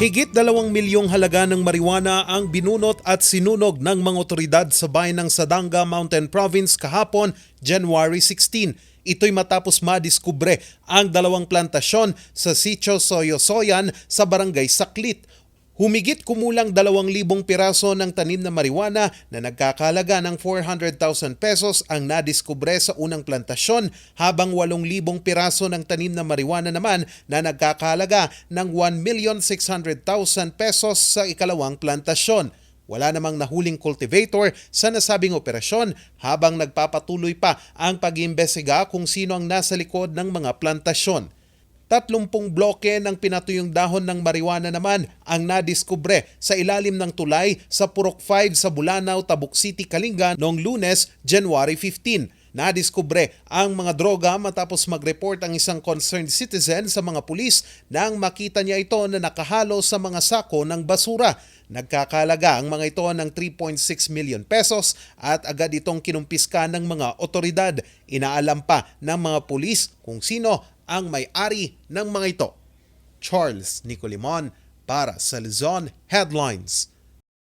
Higit dalawang milyong halaga ng marijuana ang binunot at sinunog ng mga otoridad sa bayan ng Sadanga Mountain Province kahapon, January 16. Ito'y matapos madiskubre ang dalawang plantasyon sa Sitio Soyosoyan sa Barangay Saklit. Humigit kumulang 2,000 piraso ng tanim na marijuana na nagkakalaga ng 400,000 pesos ang nadiskubre sa unang plantasyon habang 8,000 piraso ng tanim na marijuana naman na nagkakalaga ng 1,600,000 pesos sa ikalawang plantasyon. Wala namang nahuling cultivator sa nasabing operasyon habang nagpapatuloy pa ang pag-iimbestiga kung sino ang nasa likod ng mga plantasyon. Tatlumpung bloke ng pinatuyong dahon ng marijuana naman ang nadiskubre sa ilalim ng tulay sa Purok 5 sa Bulanao, Tabuk City, Kalinga noong lunes, January 15. Nadiskubre ang mga droga matapos mag-report ang isang concerned citizen sa mga pulis nang makita niya ito na nakahalo sa mga sako ng basura. Nagkakalaga ang mga ito ng 3.6 million pesos at agad itong kinumpiska ng mga otoridad. Inaalam pa ng mga pulis kung sino ang may-ari ng mga ito. Charles Nicolimon para sa Luzon Headlines.